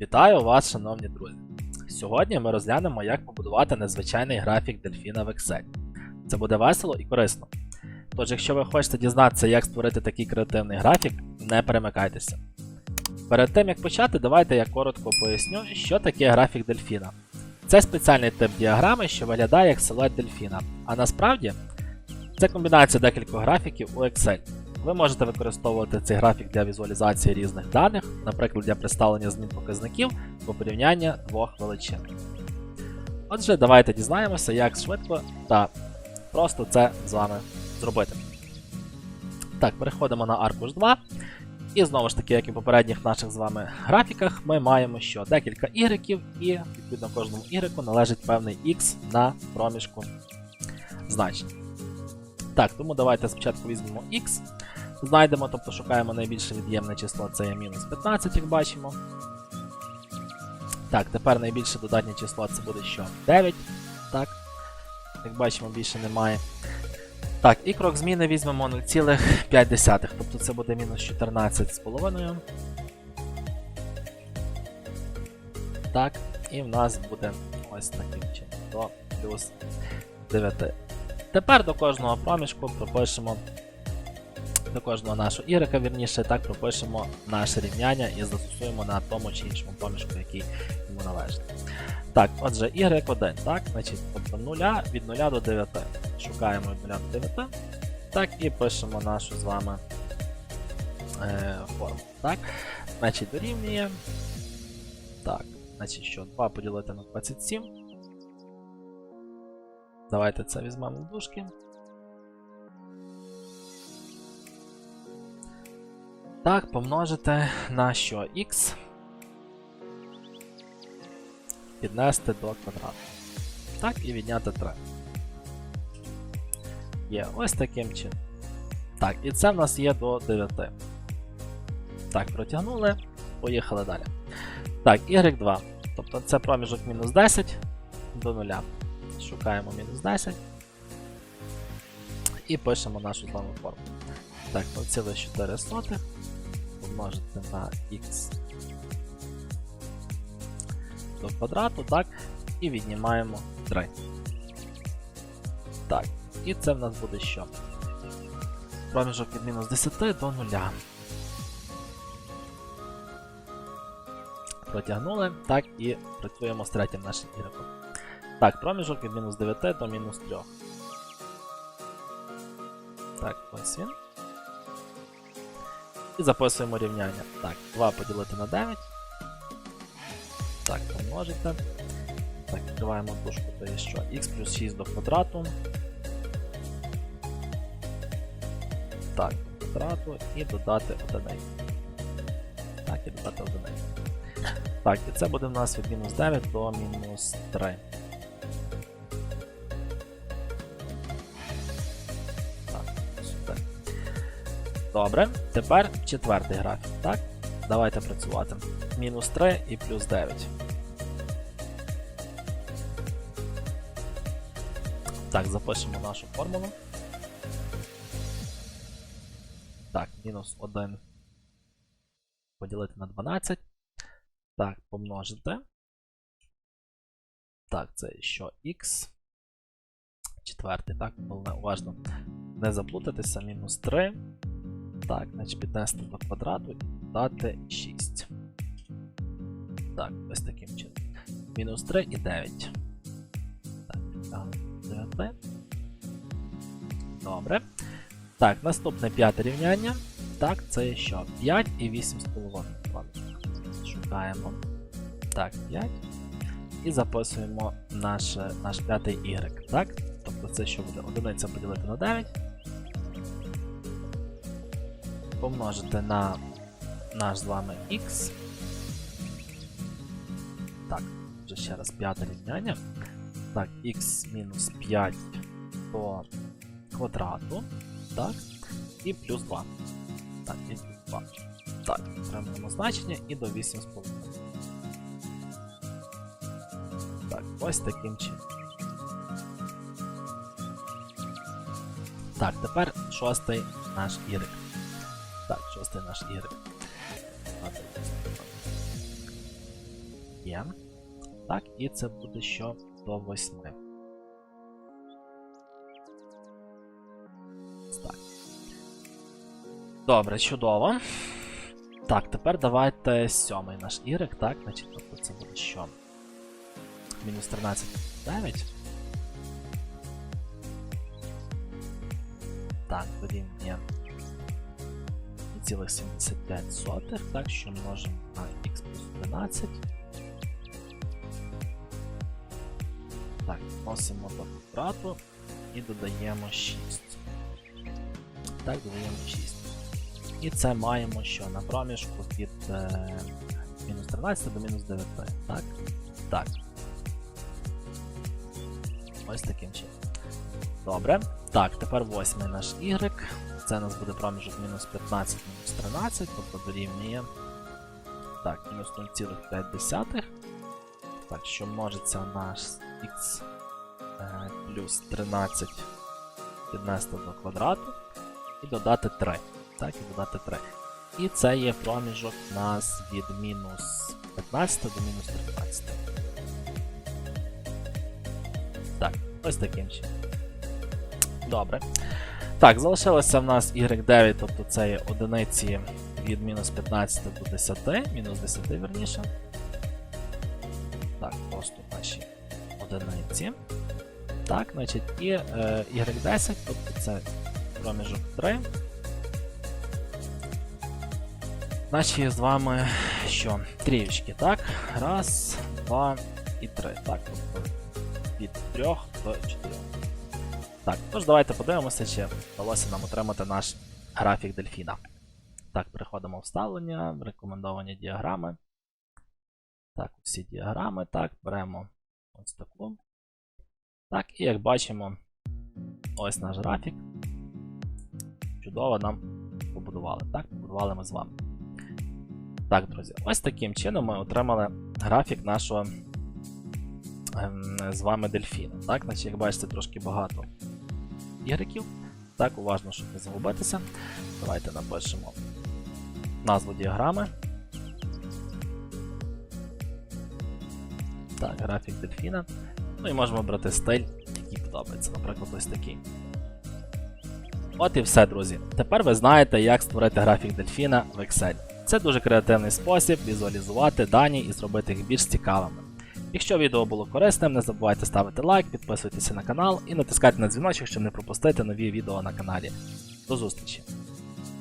Вітаю вас, шановні друзі! Сьогодні ми розглянемо, як побудувати незвичайний графік дельфіна в Excel. Це буде весело і корисно. Тож, якщо ви хочете дізнатися, як створити такий креативний графік, не перемикайтеся. Перед тим як почати, давайте я коротко поясню, що таке графік дельфіна. Це спеціальний тип діаграми, що виглядає як силует дельфіна, а насправді це комбінація декількох графіків у Excel. Ви можете використовувати цей графік для візуалізації різних даних, наприклад, для представлення змін показників або порівняння двох величин. Отже, давайте дізнаємося, як швидко та просто це з вами зробити. Так, переходимо на аркуш 2. І знову ж таки, як і в попередніх наших з вами графіках, ми маємо що декілька ігреків, і відповідно кожному ігреку належить певний X на проміжку значень. Так, тому давайте спочатку візьмемо X, знайдемо, тобто шукаємо найбільше від'ємне число, це є мінус 15, як бачимо. Так, тепер найбільше додатнє число це буде що? 9. Так. Як бачимо, більше немає. Так, і крок зміни візьмемо 0,5, тобто це буде мінус 14,5. Так, і в нас буде ось таким чином до плюс 9. Тепер до кожного проміжку пропишемо до кожного нашого ігрека, вірніше, так пропишемо наше рівняння і застосуємо на тому чи іншому проміжку, який йому належить. Так, отже, y1, так, значить, тобто 0 від 0 до 9. Шукаємо від 0 до 9. Так, і пишемо нашу з вами е, форму. Так, значить, дорівнює. Так, значить, що 2 поділити на 27. Давайте це візьмемо в дужки. Так, помножити на що x піднести до квадрату. Так, і відняти 3. Є ось таким чином. Так, і це в нас є до 9. Так, протягнули. Поїхали далі. Так, y2. Тобто це проміжок мінус 10 до 0. Шукаємо мінус 10. І пишемо нашу з вами форму. Так, 0,4 помножити на x до квадрату, так, і віднімаємо 3. Так, і це в нас буде що? Проміжок від мінус 10 до 0. Протягнули, так, і працюємо з третім нашим ігроком. Так, проміжок від мінус 9 до мінус 3. Так, ось він. І записуємо рівняння. Так, 2 поділити на 9. Так, помножити. Так, відкриваємо дужку, то є що? х плюс 6 до квадрату. Так, до квадрату і додати одиницю. Так, і додати одиницю. Так, і це буде в нас від мінус 9 до мінус 3. Добре, тепер четвертий графік, так? Давайте працювати. Мінус 3 і плюс 9. Так, запишемо нашу формулу. Так, мінус 1 поділити на 12. Так, помножити. Так, це що х. Четвертий, так, головне уважно не заплутатися. Мінус 3. Так, значить піднести до квадрату і дати 6. Так, ось таким чином. Мінус 3 і 9. Так, підтягнемо 9. Добре. Так, наступне п'яте рівняння. Так, це що? 5 і 8,5. Шукаємо. Так, 5. І записуємо наш, наш п'ятий y. Так? Тобто це що буде? Одиниця поділити на 9. Помножити на наш з вами x. Так, вже ще раз п'яте рівняння. Так, x мінус 5 до квадрату. Так. І плюс 2. Так, і плюс 2. Так, отримуємо значення і до 8,5. Так, ось таким чином. Так, тепер шостий наш ірик. Шостий наш ігрек. Є. Так, і це буде що до 8. Так. Добре, чудово. Так, тепер давайте сьомий наш Y, так, значить, тобто це буде що? Мінус 13, 9. Так, дорівнює 0,75, так, що множимо на x плюс 13. Так, вносимо до квадрату і додаємо 6. Так, додаємо 6. І це маємо що на проміжку від е, мінус 13 до мінус 9. Так? Так. Ось таким чином. Добре. Так, тепер восьмий наш Y. Це у нас буде проміжок мінус 15, мінус 13, тобто дорівнює. Так, мінус 0,5. Так, що множиться на x е, плюс 13 піднести до квадрату і додати 3. Так, і додати 3. І це є проміжок у нас від мінус 15 до мінус 13. Так, ось таким чином. Добре. Так, залишилося в нас y9, тобто це є одиниці від мінус 15 до 10, мінус 10 верніше. Так, просто наші одиниці. Так, значить, і е, y10, тобто це проміжок 3. Наші з вами що? Трієчки, так? Раз, два і три. Так, тобто від 3 до 4. Так, тож давайте подивимося, чи вдалося нам отримати наш графік дельфіна. Так, переходимо в вставлення, рекомендовані діаграми. Так, всі діаграми, так, беремо ось таку. Так, і як бачимо, ось наш графік. Чудово нам побудували. Так, побудували ми з вами. Так, друзі, ось таким чином ми отримали графік нашого ем, з вами дельфіна. Так, значить, як бачите, трошки багато ігреків. Так, уважно, щоб не загубитися. Давайте напишемо назву діаграми. Так, графік дельфіна. Ну і можемо брати стиль, який подобається, наприклад, ось такий. От і все, друзі. Тепер ви знаєте, як створити графік дельфіна в Excel. Це дуже креативний спосіб візуалізувати дані і зробити їх більш цікавими. Якщо відео було корисним, не забувайте ставити лайк, підписуйтесь на канал і натискати на дзвіночок, щоб не пропустити нові відео на каналі. До зустрічі!